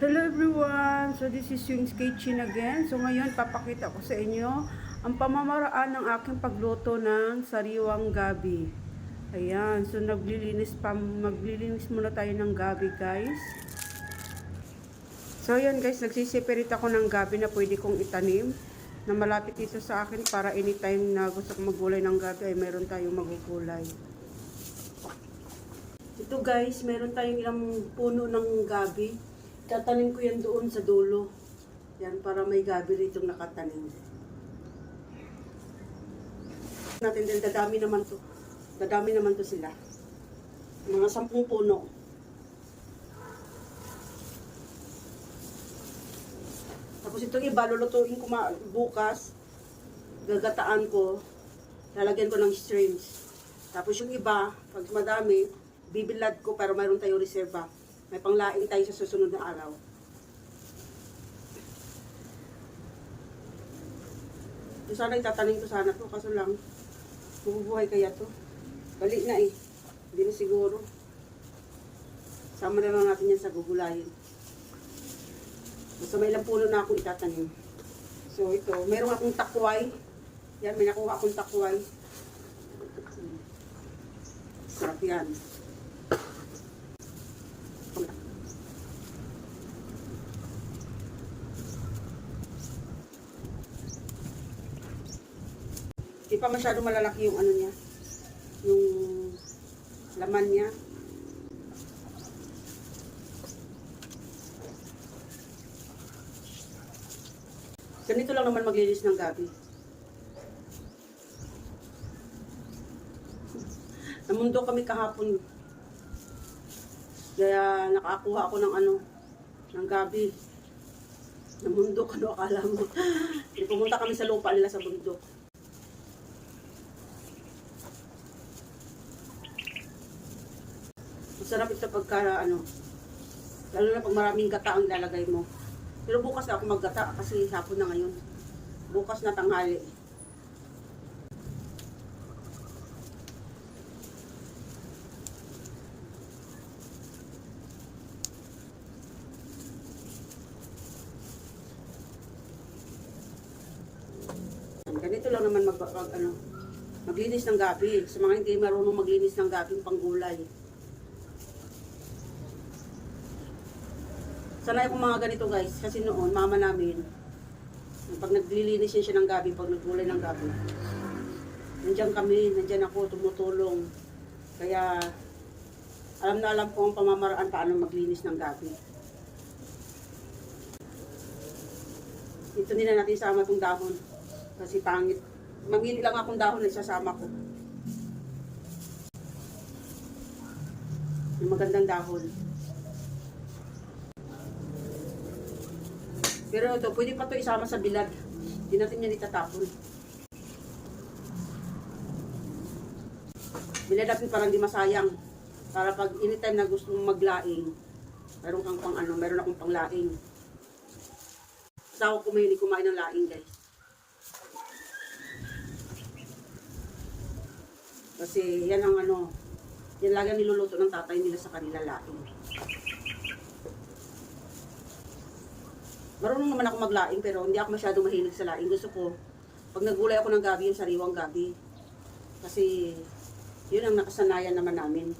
Hello everyone! So this is Swings Kitchen again. So ngayon papakita ko sa inyo ang pamamaraan ng aking pagluto ng sariwang gabi. Ayan, so naglilinis pa, maglilinis muna tayo ng gabi guys. So ayan guys, nagsiseparate ako ng gabi na pwede kong itanim na malapit dito sa akin para anytime na gusto kong maggulay ng gabi ay meron tayong magugulay. Ito guys, meron tayong ilang puno ng gabi. Tatanim ko yan doon sa dulo. Yan, para may gabi rito nakatanim. Natin din, dadami naman to. Dadami naman to sila. Mga sampung puno. Tapos itong iba, lulutuin ko bukas. Gagataan ko. Lalagyan ko ng streams. Tapos yung iba, pag madami, bibilad ko pero mayroon tayo reserva. May panglaing tayo sa susunod na araw. Yung sana itatanim ko sana to, kaso lang, mabubuhay kaya to. Bali na eh. Hindi na siguro. Sama na lang natin yan sa gugulayin. Basta may ilang puno na akong itatanim. So ito, meron akong takway. Yan, may nakuha akong takway. Sarap yan. Pa masyado malalaki yung ano niya. Yung laman niya. Ganito lang naman maglinis ng gabi. Namundo kami kahapon. Kaya nakakuha ako ng ano, ng gabi. Namundo ka, no, akala mo. Pumunta kami sa lupa nila sa bundok. Masarap ito pagka ano, lalo na pag maraming gata ang lalagay mo. Pero bukas na ako maggata kasi hapon na ngayon. Bukas na tanghali. Ganito lang naman mag, mag ano, maglinis ng gabi. Sa mga hindi marunong maglinis ng gabi, panggulay. Sanay akong mga ganito guys, kasi noon, mama namin, pag naglilinis siya ng gabi, pag naggulay ng gabi, nandiyan kami, nandiyan ako, tumutulong. Kaya, alam na alam ko ang pamamaraan paano maglinis ng gabi. Ito nila natin sama itong dahon. Kasi pangit. Mamili lang akong dahon na isasama ko. Yung magandang dahon. Pero ito, pwede pa ito isama sa bilad. Hindi natin yan itatapon. Bilad natin para hindi masayang. Para pag anytime na gusto mong maglaing, meron kang pang ano, meron akong panglaing. Sa ako kumain, kumain ng laing guys. Kasi yan ang ano, yan lagi niluluto ng tatay nila sa kanila laing. Marunong naman ako maglaing pero hindi ako masyadong mahilig sa laing. Gusto ko, pag nagulay ako ng gabi, yung sariwang gabi. Kasi, yun ang nakasanayan naman namin.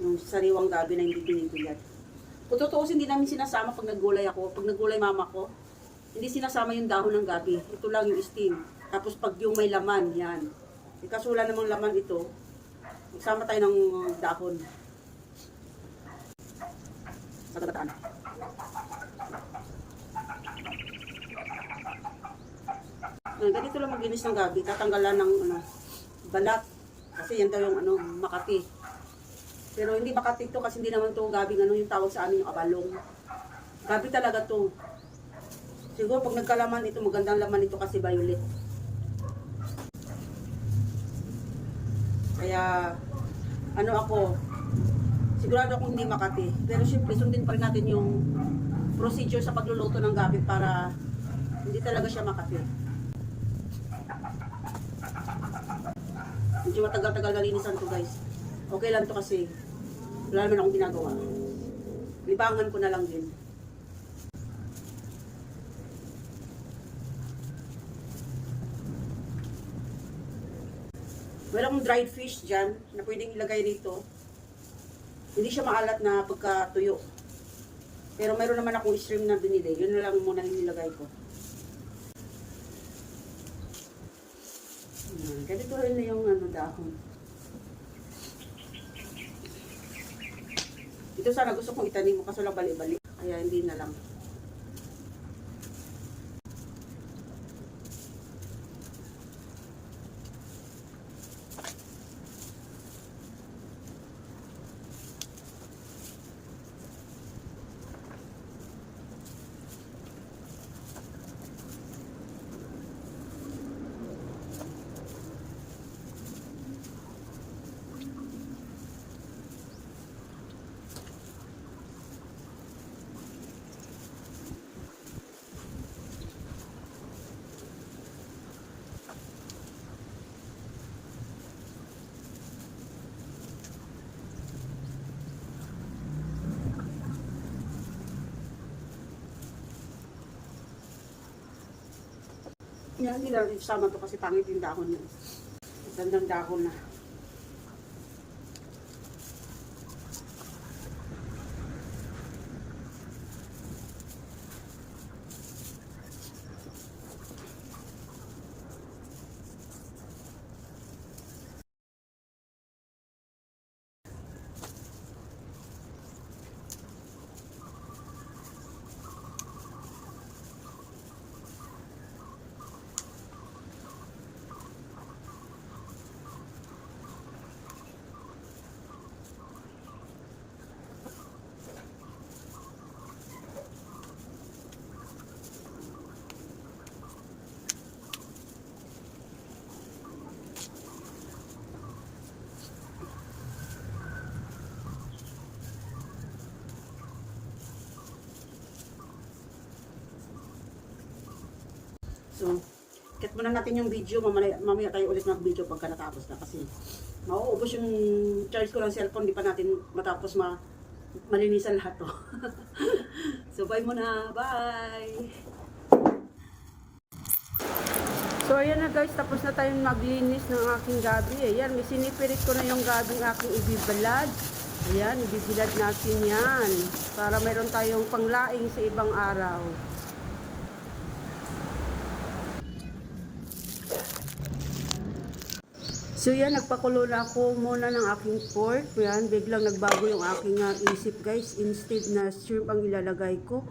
Yung sariwang gabi na hindi pinipilat. Kung totoo, hindi namin sinasama pag naggulay ako. Pag naggulay mama ko, hindi sinasama yung dahon ng gabi. Ito lang yung steam. Tapos pag yung may laman, yan. E kasula namang laman ito, magsama tayo ng dahon. Sa kagataan. Ganito lang maglinis ng gabi. Tatanggalan ng ano, balat. Kasi yan daw yung ano, makati. Pero hindi makati to kasi hindi naman to gabi ano yung tawag sa amin yung abalong. Gabi talaga to. Siguro pag nagkalaman ito, magandang laman ito kasi violet. Kaya, ano ako, sigurado akong hindi makati. Pero syempre, sundin pa rin natin yung procedure sa pagluluto ng gabi para hindi talaga siya makati. medyo matagal-tagal nalinisan to guys. Okay lang to kasi wala naman akong ginagawa. Libangan ko na lang din. Merong dried fish dyan na pwedeng ilagay rito. Hindi siya maalat na pagkatuyo. Pero meron naman akong stream na binili. Yun na lang muna yung nilagay ko. Ganito rin na yung ano, dahon. Ito sana gusto kong itanim mo kaso lang bali-bali. Kaya hindi na lang. Yan, hindi lang isama to kasi pangit yung dahon niya. Gandang dahon na. So, cut muna natin yung video. Mamaya, mamaya tayo ulit mag-video pagka natapos na. Kasi mauubos yung charge ko ng cellphone. Di pa natin matapos ma malinisan lahat to. so, bye muna. Bye! So, ayan na guys. Tapos na tayong maglinis ng aking gabi. Ayan, may sinipirit ko na yung gabing aking ibibalad. Ayan, ibibilad natin yan. Para mayroon tayong panglaing sa ibang araw. So yan, nagpakulo na ako muna ng aking pork. Yan, biglang nagbago yung aking ah, isip guys. Instead na shrimp ang ilalagay ko,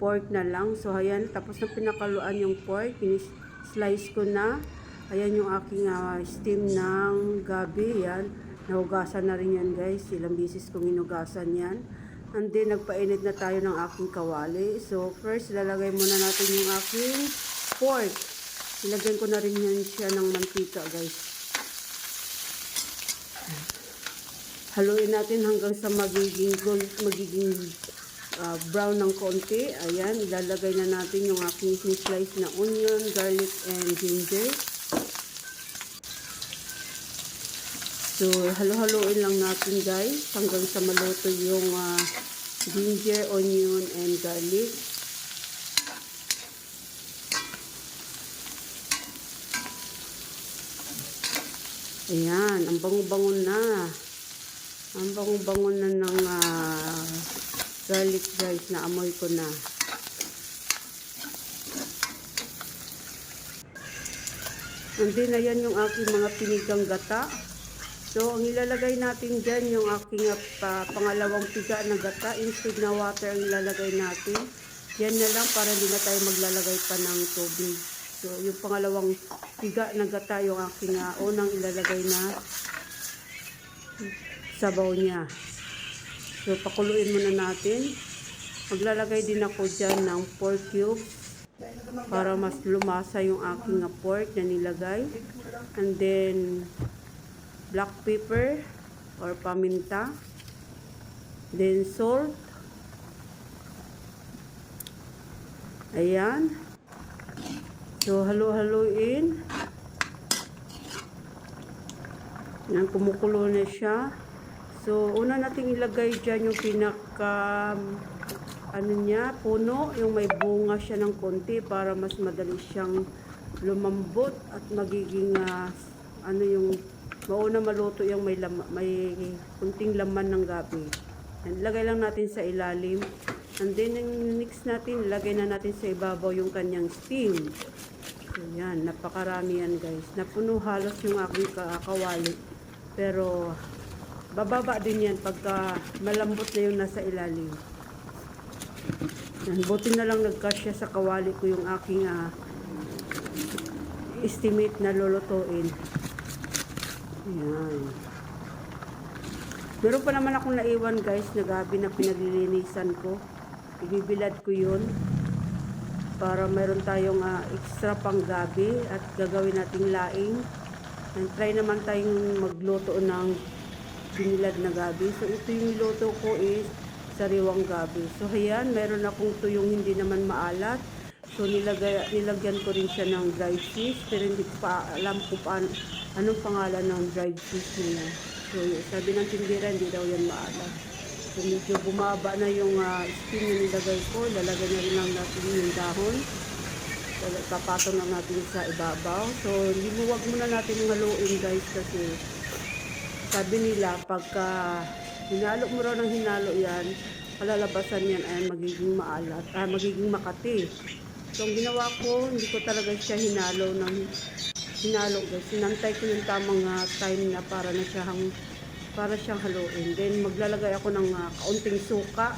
pork na lang. So ayan, tapos na pinakaluan yung pork, slice ko na. Ayan yung aking ah, steam ng gabi. Yan, nahugasan na rin yan guys. Ilang bisis kong inugasan yan. And then, nagpainit na tayo ng aking kawali. So first, lalagay muna natin yung aking pork. Ilagyan ko na rin yan siya ng mantika guys. Haluin natin hanggang sa magiging gold, magiging ah, brown ng konti. Ayan, ilalagay na natin yung aking slice na onion, garlic, and ginger. So, halo-haloin lang natin guys hanggang sa maluto yung ah, ginger, onion, and garlic. Ayan, ang bango-bango na. Ang bango-bango na ng ah, garlic guys na amoy ko na. And then, ayan yung aking mga pinigang gata. So, ang ilalagay natin dyan, yung aking pa- pangalawang piga na gata. Instead na water ang ilalagay natin. Yan na lang para hindi na tayo maglalagay pa ng tubig. So, yung pangalawang piga na gata, yung aking ah, unang ilalagay na sabaw niya. So, pakuluin muna natin. Maglalagay din ako dyan ng pork cubes para mas lumasa yung aking pork na nilagay. And then, black pepper or paminta. Then, salt. Ayan. So, halo-haloin. Yan, kumukulo na siya. So, una nating ilagay dyan yung pinaka, ano niya, puno, yung may bunga siya ng konti para mas madali siyang lumambot at magiging, ah, ano yung mauna maluto yung may, lama, may kunting laman ng gabi. Yan, lagay lang natin sa ilalim. And then, yung mix natin, lagay na natin sa ibabaw yung kanyang steam. So, yan, napakarami yan guys. Napuno halos yung aking kakawali. Pero, bababa din yan pagka malambot na yung nasa ilalim. Yan, buti na lang nagkasya sa kawali ko yung aking ah, estimate na lulutuin. Yan. Meron pa naman akong naiwan guys na gabi na pinaglilinisan ko. Ibibilad ko yun para meron tayong ah, extra pang gabi at gagawin nating laing. And try naman tayong magluto ng binilad na gabi. So ito yung niluto ko is sariwang gabi. So ayan, meron akong tuyong hindi naman maalat. So nilagay, nilagyan ko rin siya ng dried cheese pero hindi pa alam kung paano, anong pangalan ng dried cheese nila. So sabi ng tindera, hindi daw yan maalat. So medyo bumaba na yung uh, steam na nilagay ko. Lalagay na rin lang natin yung dahon. Papatong lang natin sa ibabaw. So limuwag muna natin haluin guys kasi sabi nila pagka hinalo mo raw ng hinalo yan, kalalabasan yan ay magiging maalat, ah, magiging makati. So ang ginawa ko, hindi ko talaga siya hinalo ng hinalo guys. Sinantay ko yung tamang ah, time na para na siyang para siyang haluin. Then maglalagay ako ng ah, kaunting suka.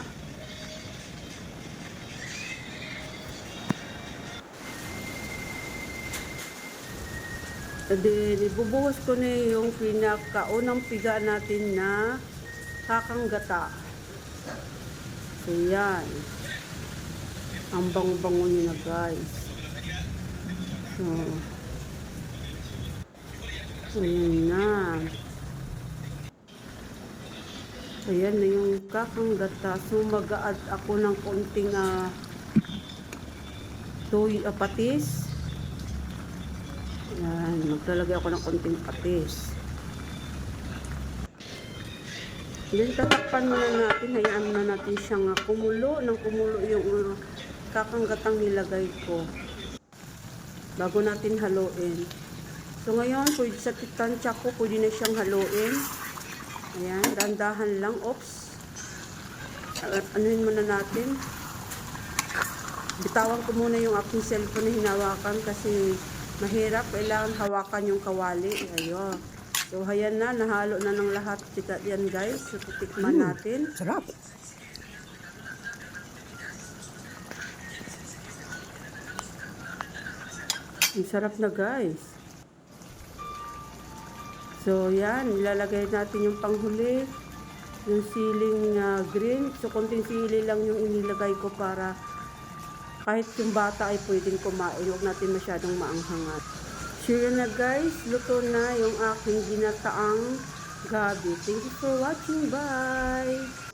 And then, ibubuhos ko na yung pinakaunang piga natin na kakanggata. So, yan. Ang bango-bango niya na, guys. So, so yan na. Ayan na yung kakanggata. So, mag-add ako ng konting uh, toy, ah, patis. Yan, maglalagay ako ng konting patis. Then tatakpan muna natin, hayaan muna natin siyang kumulo, ng kumulo yung uh, kakanggatang nilagay ko. Bago natin haluin. So ngayon, pwede sa tansya ko, pwede na siyang haluin. Ayan, dandahan lang. Oops. Anuhin muna natin. Bitawan ko muna yung aking cellphone na hinawakan kasi mahirap. Kailangan hawakan yung kawali. Ayun. So, ayan na. Nahalo na ng lahat. Tika yan guys. So, titikman natin. Sarap. Ang sarap na guys. So, yan. Ilalagay natin yung panghuli. Yung siling ah, green. So, konting sili lang yung inilagay ko para kahit yung bata ay pwedeng kumain. Huwag natin masyadong maanghangat. Yun na guys. Luto na yung aking ginataang gabi. Thank you for watching. Bye!